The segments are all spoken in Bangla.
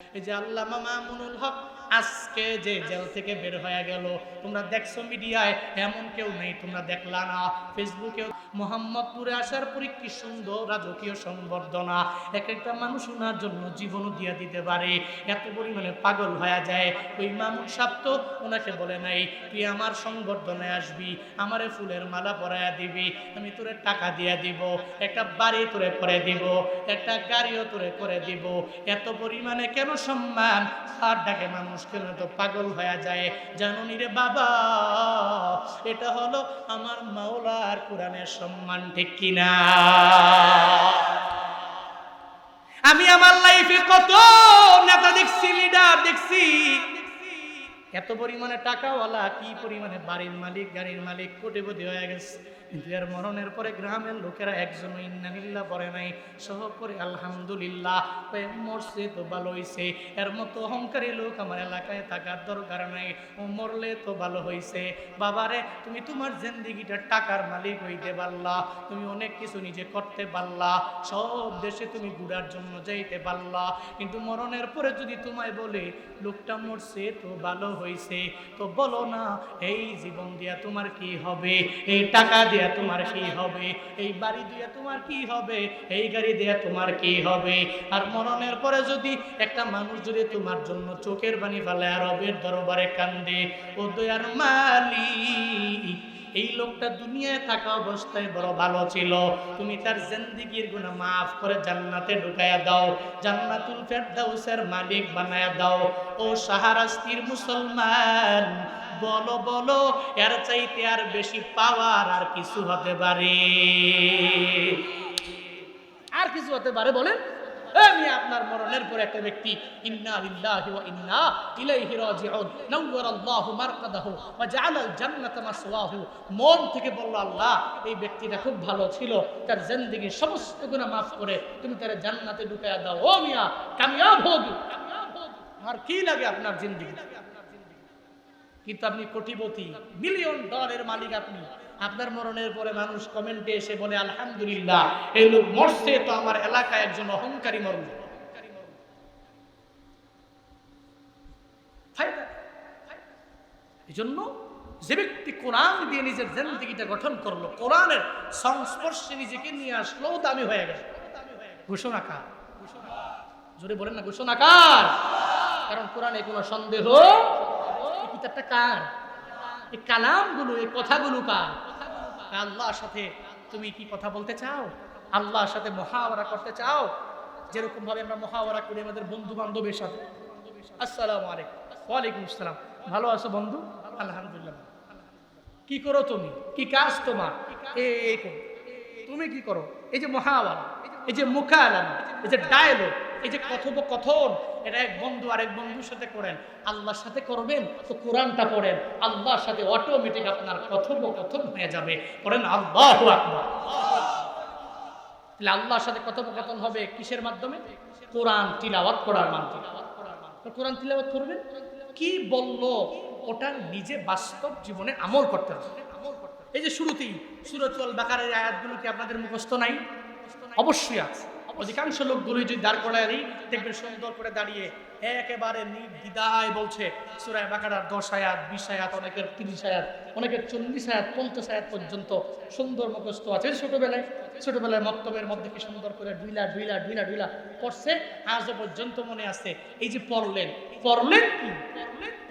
এই যে আল্লামা মামুনুল হক আজকে যে জেল থেকে বের হয়ে গেল, তোমরা দেখছ মিডিয়ায়, এমন কেউ নেই, তোমরা দেখলা না। ফেসবুকে মোহাম্মদপুরে আসার পরে কি সুন্দর রাজকীয় সংবর্ধনা। এক একটা মানুষ ওনার জন্য জীবনও দিয়ে দিতে পারে। এত পরিমাণে পাগল হয়ে যায়। ওই মামুন সাপ তো ওনাকে বলে নাই, তুই আমার সংবর্ধনায় আসবি, আমারে ফুলের মালা পরাইয়া দিবি, আমি তোরে টাকা দিয়ে দিব, একটা বাড়ি তোরে করে দিব, একটা গাড়িও তোরে করে দিব। এত পরিমাণে কেন সম্মান? আর ডাকে মানুষ কেন তো পাগল হয়ে যায়। জানুনি রে বাবা, এটা হলো আমার মাওলার কোরআনের সম্মান, ঠিক কিনা? আমি আমার লাইফে কত নেতা দেখছি লিডার দেখছি। এত পরিমাণে টাকাওয়ালা, কি পরিমাণে বাড়ির মালিক, গাড়ির মালিক কোটিপতি হয়ে গেছে। কিন্তু এর মরণের পরে গ্রামের লোকেরা একজন ইন্নানিল্লাহ পরে নাই। সহ করে আলহামদুলিল্লাহ মরছে তো ভালো হইছে। এর মতো অহংকারী লোক আমার এলাকায় থাকার দরকার নাই। ও মরলে তো ভালো হইছে। বাবারে, তুমি তোমার জিন্দিগিটা টাকার মালিক হইতে পারলা। তুমি অনেক কিছু নিজে করতে পারলা। সব দেশে তুমি ঘুরার জন্য যাইতে পারলা। কিন্তু মরণের পরে যদি তোমায় বলে, লোকটা মরছে তো ভালো হইছে। তো বলো না, এই জীবন দিয়া তোমার কি হবে? এই টাকা দিয়া তোমার কি হবে? এই বাড়ি দিয়া তোমার কি হবে? এই গাড়ি দিয়া তোমার কি হবে? আর মরণের পরে যদি একটা মানুষ যদি তোমার জন্য চোখের বাণী ফেলে আর রবের দরবারে কান্দে, ও দয়ার মালিক এই লোকটা দুনিয়ায় থাকা অবস্থায় বড় ভালো ছিল। তুমি তার জিন্দিগির গুণা মাফ করে জান্নাতে ঢুকাইয়া দাও, জান্নাতুল ফেরদাউসের মালিক বানায়া দাও। ও সাহারাস্তির মুসলমান, বলো বলো, এর চাইতে আর বেশি পাওয়ার আর কিছু হতে পারে? আর কিছু হতে পারে বলেন? আপনার মরণের পর একটা ব্যক্তি মন থেকে বলল, আল্লাহ, এই ব্যক্তিটা খুব ভালো ছিল। তার জিন্দেগীর সমস্ত গুনাহ maaf করে তুমি তার জান্নাতে ঢুকায়া দাও। ও মিয়া, কামিয়াব হোগি আর কি লাগে আপনার জিন্দেগি? কিন্তু আপনি কোটিপতি, মিলিয়ন ডলারের মালিক আপনি। আপনার মরণের পরে মানুষ কমেন্টে এসে বলে, আলহামদুলিল্লাহ, এই লোক মরছে তো আমার এলাকায় একজন অহংকারী মরল এই জন্য যে ব্যক্তি কোরআন দিয়ে নিজের জিন্দগিটা গঠন করল, কোরআনের সংস্পর্শে নিজেকে নিয়ে আসলো দামি হয়ে গেল ঘোষণা কার জোরে বলেন না ঘোষণা কার কারণ কোরআনে কোনো সন্দেহ? কিতাবটা কার? এই কালামগুলো, এই কথাগুলো কার? আল্লাহর সাথে তুমি কি কথা বলতে চাও? আল্লাহর সাথে মহাওয়ারা করতে চাও? যেরকম ভাবে আমরা মহাওয়ারা করি আমাদের বন্ধু বান্ধবের সাথে। আসসালামু আলাইকুম। ওয়ালাইকুম আসসালাম। ভালো আছো বন্ধু? আলহামদুলিল্লাহ। কি করো তুমি? কি কাজ তোমার? এই তুমি কি করো? এই যে মহাওয়ারা এই যে মুখালামা, এই যে ডায়লগ এই যে কথোপকথন এটা এক বন্ধু আরেক বন্ধুর সাথে করেন। আল্লাহর সাথে করবেন, তো কোরআনটা পড়েন। আল্লাহর সাথে অটোমেটিক আপনার কথোপকথন হয়ে যাবে। পড়েন আল্লাহ তাহলে আল্লাহর সাথে কথোপকথন হবে কিসের মাধ্যমে? কোরআন তিলাওয়াত করার মাধ্যমে। কোরআন তিলাওয়াত করবেন? কি বলল? ওটা নিজে বাস্তব জীবনে আমল করতে হবে। এই যে শুরুতেই সুরতুল বাকারের আয়াতগুলো কি আপনাদের মুখস্থ নাই? অবশ্যই আছে। অধিকাংশ লোকগুলোই যদি দাঁড় করায় দেখবেন সুন্দর করে দাঁড়িয়ে একেবারে নির্দ্বিধায় বলছে সুরায় বাকারার দশ আয়াত, বিশ আয়াত, অনেকের তিরিশ আয়াত, অনেকের চল্লিশ আয়াত, পঞ্চাশ আয়াত পর্যন্ত সুন্দর মুখস্থ আছে। ছোটবেলায় ছোটবেলায় মক্তবের মধ্যে কি সুন্দর করে ডুইলা ডুইলা ডুইলা ডুইলা পড়ছে, আজও পর্যন্ত মনে আছে। এই যে পড়লেন পড়লেন কি?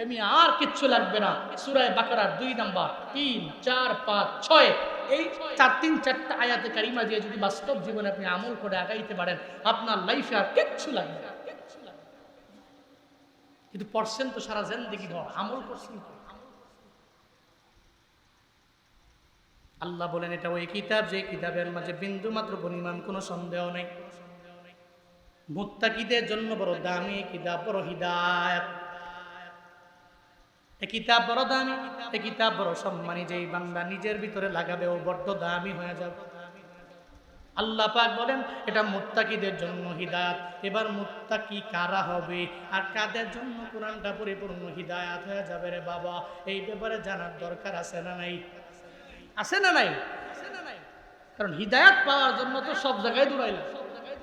এমনি আর কিচ্ছু লাগবে না। সুরায় বাকারার দুই নাম্বার, তিন, চার, পাঁচ, ছয়। এই চার, তিন, চারটা আয়াতে কারিমা দিয়ে যদি বাস্তব জীবনে আপনি আমল করে আগাইতে পারেন, আপনার লাইফে আর কিচ্ছু লাগবে কিন্তু পড়ছেন তো সারা জিন্দগি ভর আমল করছেন তো। আল্লাহ বলেন, এটা ওই কিতাব, যে কিতাবের মাঝে বিন্দু মাত্র পরিমাণ কোনো সন্দেহ নেই। মুত্তাকিদের জন্য বড় দামি কিতাব, বড় হিদায়াত। এ কিতাব বড় দামি, এ কিতাব বড় সম্মানী। যেই বান্দা নিজের ভিতরে লাগাবে ও বড্ড দামি হয়ে যাবে। আল্লাহ পাক বলেন, এটা মুত্তাকিদের জন্য হিদায়াত। এবার মুত্তাকি কারা হবে আর কাদের জন্য কোরআনটা পরিপূর্ণ হিদায়াত হয়ে যাবে রে বাবা? এই ব্যাপারে জানার দরকার আছে না নাই? আছে না নাই? কারণ হিদায়াত পাওয়ার জন্য তো সব জায়গায় দৌড়াইলাম।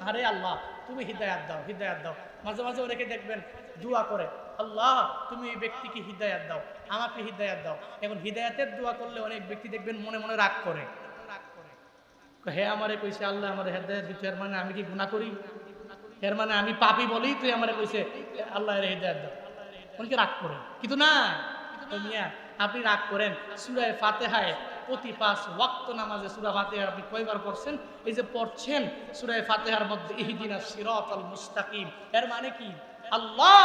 আরে আল্লাহ, তুমি হিদায়াত দাও হিদায়াত দাও। মাঝে মাঝে অনেকে দেখবেন দোয়া করে, আল্লাহ, তুমি এই ব্যক্তিকে হৃদায়াত দাও, আমাকে হৃদায়াত দাও। এখন হৃদায়াতের দোয়া করলে অনেক ব্যক্তি দেখবেন মনে মনে রাগ করে। হে আমারে কইছে আল্লাহ, আমার হেদায়ত দিতে, এর মানে আমি কি গুনাহ করি? এর মানে আমি পাপি বলেই তুই আমারে কইছে, আল্লাহ, এর হেদায়ত দাও। অনেকে রাগ করে, কিন্তু না মিয়া, আপনি রাগ করেন, সুরায় ফাতেহায় প্রতি পাঁচ ওয়াক্ত নামাজে সুরা ফাতেহার আপনি কয়বার পড়ছেন? এই যে পড়ছেন সুরায় ফাতেহার মধ্যে সিরাত আল মুস্তাকিম। এর মানে কি? আল্লাহ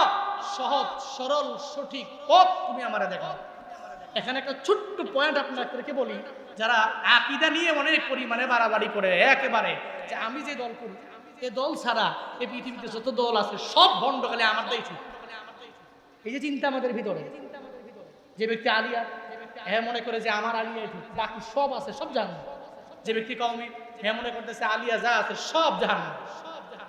সহজ, সরল, সঠিক পথ তুমি আমারে দেখাও। এখানে একটা ছোট্ট পয়েন্ট আপনাদেরকে বলি, যারা আকিদা নিয়ে অনেক পরিমাণে বাড়াবাড়ি করে, একেবারে। যে আমি যে দল করি, এ দল ছাড়া এই পৃথিবীতে যত দল আছে, সব ভণ্ড খালি আমার দেয় এই যে চিন্তা আমাদের ভিতরে। যে ব্যক্তি আলিয়া হ্যাঁ মনে করে যে আমার আলিয়া ঠিক, বাকি সব আছে, সব জান যে ব্যক্তি কওমি হ্যাঁ মনে করতেছে আলিয়া যা আছে, সব জান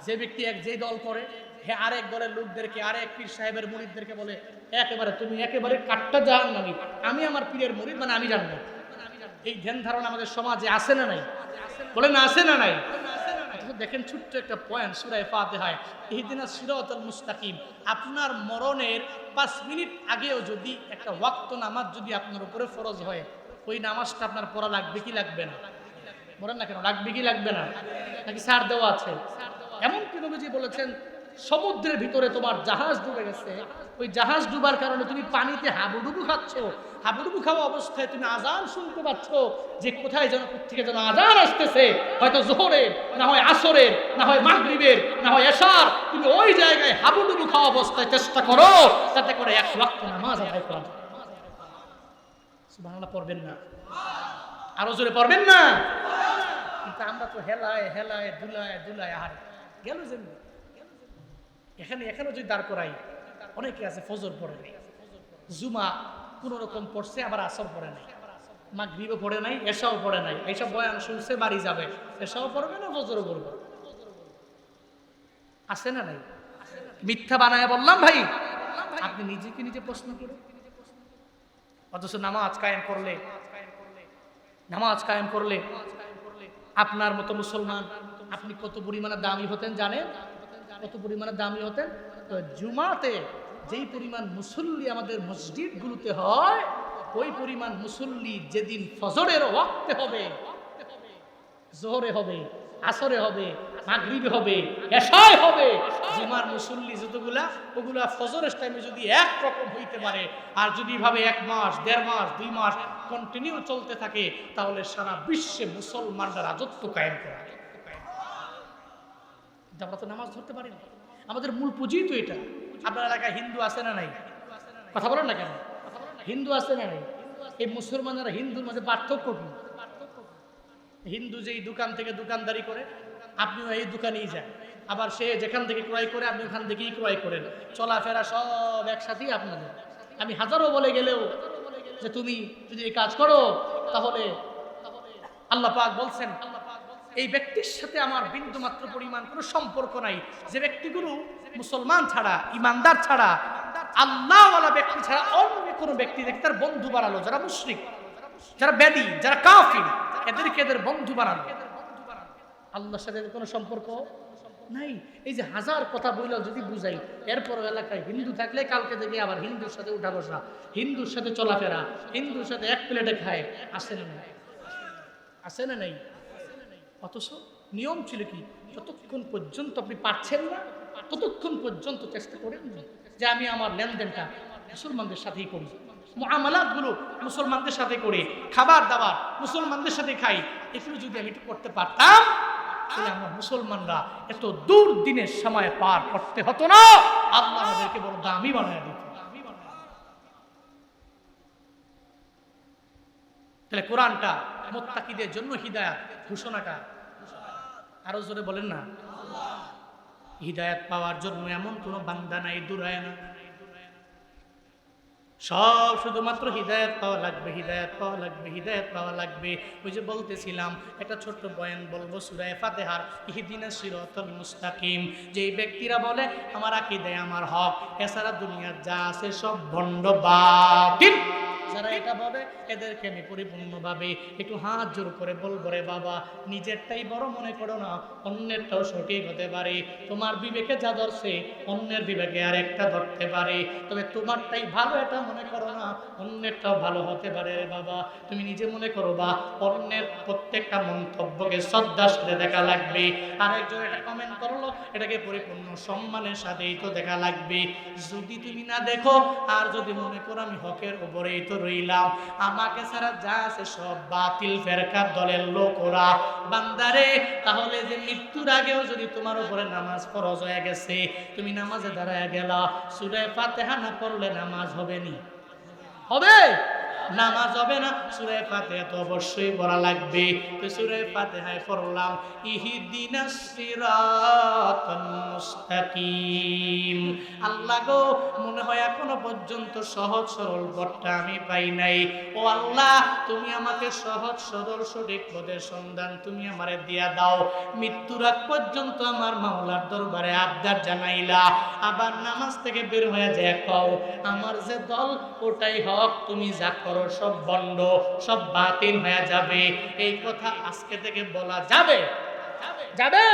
যে ব্যক্তি এক, যে দল করে হ্যাঁ আরেক দলের লোকদেরকে, আরেক পীর সাহেবের মুরিদদেরকে বলে, একেবারে তুমি একেবারে কাটটা জাহান নামি আমি আমার পীরের মুরিদ মানে আমি জানব এই ধ্যান ধারণা আমাদের সমাজে আছে না নাই? বলেন, আছে না নাই? দেখেন ছোট্ট একটা পয়েন্ট সুরায় ফাতে হয় ইহদিনা সিরাতাল মুস্তাকিম। আপনার মরণের পাঁচ মিনিট আগেও যদি একটা ওয়াক্ত নামাজ যদি আপনার উপরে ফরজ হয়, ওই নামাজটা আপনার পড়া লাগবে কি লাগবে না? বলেন না কেন, লাগবে কি লাগবে না? নাকি সার দেওয়া আছে? এমন কি নবীজি বলেছেন সমুদ্রের ভিতরে তোমার জাহাজ ডুবে গেছে। ওই জাহাজ ডুবার কারণে তুমি পানিতে হাবুডুবু খাচ্ছ। হাবুডুবু খাওয়া অবস্থায় তুমি আজান শুনতে পাচ্ছ যে কোথায় যেন থেকে যেন আজান আসতেছে। হয়তো জোহরের, না হয় আসরের, না হয় মাগরিবের, না হয় এশার। তুমি ওই জায়গায় হাবুডুবু খাওয়া অবস্থায় চেষ্টা করো যাতে করে এক ওয়াক্ত নামাজ আদায় করা সুবহানাল্লাহ, পড়বেন না। আরও জোরে পড়বেন না? কিন্তু আমরা তো হেলায় হেলায়, দুলায় দুলায় আর গেল যেমনি এখানে এখানে যদি দাঁড় করাই, অনেকে আছে ফজর পড়ে নাই। জুমা কোন রকম পড়ছে, আবার আসর পড়ে নাই। মাগরিবও পড়ে নাই এসাও পড়ে নাই। এইসব বয়ান শুনছে, বাড়ি যাবে। এসাও পড়বে না, ফজরও পড়বে আছে না নাই? মিথ্যা বানায় বললাম ভাই। আপনি নিজেকে নিজে প্রশ্ন করুন। অথচ নামাজ কায়েম করলে, নামাজ কায়েম করলে আপনার মতো মুসলমান আপনি কত পরিমাণে দামি হতেন জানেন? কত পরিমাণে দামি হতেন? তো জুমাতে যেই পরিমাণ মুসল্লি আমাদের মসজিদগুলোতে হয়, ওই পরিমাণ মুসল্লি যেদিন ফজরের ওয়াক্তে হবে, জোহরে হবে, আসরে হবে, মাগরিবে হবে, এশায় হবে, জুমার মুসল্লি যতগুলা, ওগুলা ফজরের টাইমে যদি এক রকম হইতে পারে, আর যদি ভাবে এক মাস, দেড় মাস, দুই মাস কন্টিনিউ চলতে থাকে, তাহলে সারা বিশ্বে মুসলমানরা রাজত্ব কায়েম করা। আমরা তো নামাজ ধরতে পারি না। আমাদের মূল পুঁজি তো এটা। আপনার এলাকায় হিন্দু আছে না নাই? কথা বলেন না কেন? হিন্দু আছে না নাই? এই মুসলমানরা হিন্দুর মধ্যে পার্থক্য কি? হিন্দু যেই দোকান থেকে দোকানদারি করে, আপনিও এই দোকানেই যান। আবার সে যেখান থেকে ক্রয় করে, আপনি ওখান থেকেই ক্রয় করেন। চলাফেরা সব একসাথেই আপনাদের। আমি হাজারো বলে গেলেও যে তুমি যদি এই কাজ করো, তাহলে আল্লাহ পাক বলছেন এই ব্যক্তির সাথে আমার বিন্দু মাত্র পরিমাণ কোনো সম্পর্ক নাই। যে ব্যক্তিগুলো মুসলমান ছাড়া, ইমানদার ছাড়া, আল্লাহওয়ালা ব্যক্তি ছাড়া অন্য কোনো ব্যক্তি দেখে তার বন্ধু বানালো, যারা মুশরিক, যারা ব্যাধি, যারা কাফির, এদেরকে এদের বন্ধু বানালো। আল্লাহর সাথে কোনো সম্পর্ক নাই। এই যে হাজার কথা বইল যদি বুঝাই, এরপর এলাকায় হিন্দু থাকলে কালকে থেকে আবার হিন্দুর সাথে উঠা বসা, হিন্দুর সাথে চলাফেরা, হিন্দুর সাথে এক প্লেটে খায়, আসে না নাই? আসে না নাই? অথচ নিয়ম ছিল কি? যতক্ষণ পর্যন্ত আপনি পারছেন না, ততক্ষণ পর্যন্ত চেষ্টা করেন যে আমি আমার লেনদেনটা মুসলমানদের সাথেই করি। গুলো মুসলমানদের সাথে করে, খাবার দাবার মুসলমানদের সাথে খাই। এগুলো যদি আমি একটু করতে পারতাম, তাহলে আমরা মুসলমানরা এত দূর দিনের সময় পার করতে হতো না। আল্লাহ আমাদেরকে বড় দামি বানায় দিত। তাহলে কোরআনটা মোত্তাকিদের জন্য হিদায়াত, ঘোষণাটা। আরও জোরে বলেন না। হিদায়াত পাওয়ার জন্য এমন কোনো বান্দা নাই, দূরায় না। সব শুধুমাত্র হৃদায়ত পাওয়া লাগবে, হৃদায়ত পাওয়া লাগবে, হৃদায়ত পাওয়া লাগবে। ওই যে বলতেছিলাম, একটা ছোট্ট বয়ান বলব, সুরায় ফাতেহার, ইহিদিনা সিরতল মুস্তাকিম। যে ব্যক্তিরা বলে, আমার আকিদায় আমার হক, এছাড়া দুনিয়ার যা আছে সব ভণ্ড বাতিল। যারা এটা বলে এদেরকে আমি পরিপূর্ণভাবে একটু হাত জোর করে বলব রে বাবা, নিজেরটাই বড় মনে করো না, অন্যেরটাও সঠিক হতে পারে। তোমার বিবেকে যা ধরছে, অন্যের বিবেকে আর একটা ধরতে পারে। তবে তোমারটাই ভালো এটা মনে করো না, অন্যেরটাও ভালো হতে পারে রে বাবা। তুমি নিজে মনে করো বা, অন্যের প্রত্যেকটা মন্তব্যকে শ্রদ্ধার সাথে দেখা লাগবে। আর একজন এটা কমেন্ট করল এটাকে পরিপূর্ণ সম্মানের সাথেই তো দেখা লাগবে। যদি তুমি না দেখো, আর যদি মনে করো আমি হকের উপরেই তো রইলাম, আমাকে ছাড়া যা আছে সব বাতিল ফেরকার দলের লোক ওরা বান্দারে, তাহলে যে মৃত্যুর আগেও যদি তোমার উপরে নামাজ ফরজ হয়ে গেছে, তুমি নামাজে দাঁড়ায় গেলা। সুরে ফাতেহা না পড়লে নামাজ হবে নি? হবে? নামাজ হবে না। সুরে ফাতেহা তো অবশ্যই পড়া লাগবে। তো সুরে ফাতেহায় পড়লাম, ইহিদিনাস সিরাতাল মুস্তাকিম। আল্লাহ গো, মনে হয় এখনও পর্যন্ত সহজ সরল পথটা আমি পাই নাই। ও আল্লাহ, তুমি আমাকে সহজ সরল সঠিক পদের সন্ধান তুমি আমারে দিয়া দাও। মৃত্যুর আগ পর্যন্ত আমার মামলার দরবারে আবদার জানাইলা। আবার নামাজ থেকে বের হয়ে যায় কও, আমার যে দল, ওটাই হক, তুমি যা করো সব বন্ড সব বাতিল হয়ে যাবে। এই কথা আজকে থেকে বলা যাবে। যাবে?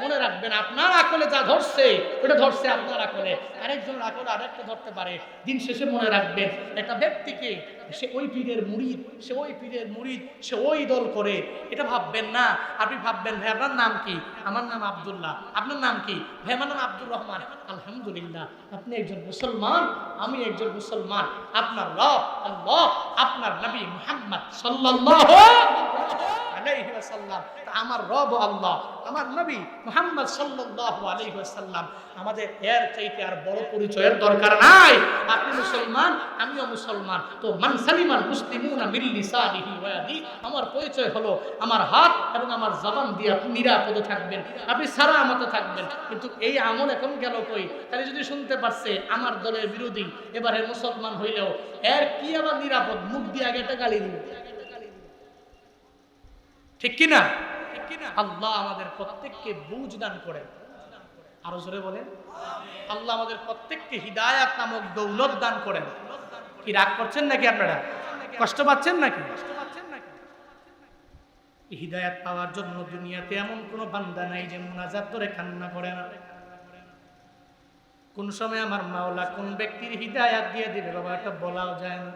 মনে রাখবেন, আপনার আকলে যা ধরছে, ওটা ধরছে আপনার আকলে। আরেকজন আকলে আরেকটা ধরতে পারে। দিন শেষে মনে রাখবেন, একটা ব্যক্তিকে সে ওই পীরের মুরিদ সে ওই পীরের মুরিদ সে ওই দল করে। এটা ভাববেন না। আপনি ভাববেন, ভাই, আপনার নাম কি? আমার নাম আব্দুল্লাহ। আপনার নাম কি? ভাই, আমার নাম আব্দুর রহমান। আলহামদুলিল্লাহ। আপনি একজন মুসলমান? আমি একজন মুসলমান। আপনার রব? আল্লাহ। আপনার নবী মুহাম্মদ সাল্লাল্লাহু আলাইহি ওয়াসাল্লাম। আমার রব আল্লাহ, আমার নবী মুহাম্মদ সাল্লাল্লাহু আলাইহি ওয়াসাল্লাম। আমাদের এর চাইতে আর বড় পরিচয়ের দরকার নাই। আপনি মুসলমান, আমিও মুসলমান। তো মান সালিমাল মুসলিমুনা মিন লিসানিহি ওয়া আমার পরিচয় হলো আমার হাত এবং আমার জবান দিয়ে আপনি নিরাপদে থাকবেন, আপনি সারা আমাতে থাকবেন। কিন্তু এই আমল এখন গেল কই? তাহলে যদি শুনতে পারছে, আমার দলের বিরোধী এবারে মুসলমান হইলেও, এর কি আবার নিরাপদ? মুখ দিয়ে আগে একটা গালি দিবে। ঠিক কিনা? আল্লাহ আমাদের প্রত্যেককে বুঝ দান করেন। আরও জোরে বলেন। আল্লাহ আমাদের প্রত্যেককে হিদায়াত নামক দৌলত দান করেন। কি রাগ করছেন নাকি আপনারা? কষ্ট পাচ্ছেন নাকি? হিদায়াত পাওয়ার জন্য দুনিয়াতে এমন কোনো বান্দা নাই যে মুনাজাত ধরে কান্না করে না। কোন সময় আমার মাওলা কোন ব্যক্তির হিদায়াত দিয়ে দিবে, বাবা, এটা বলাও যায় না।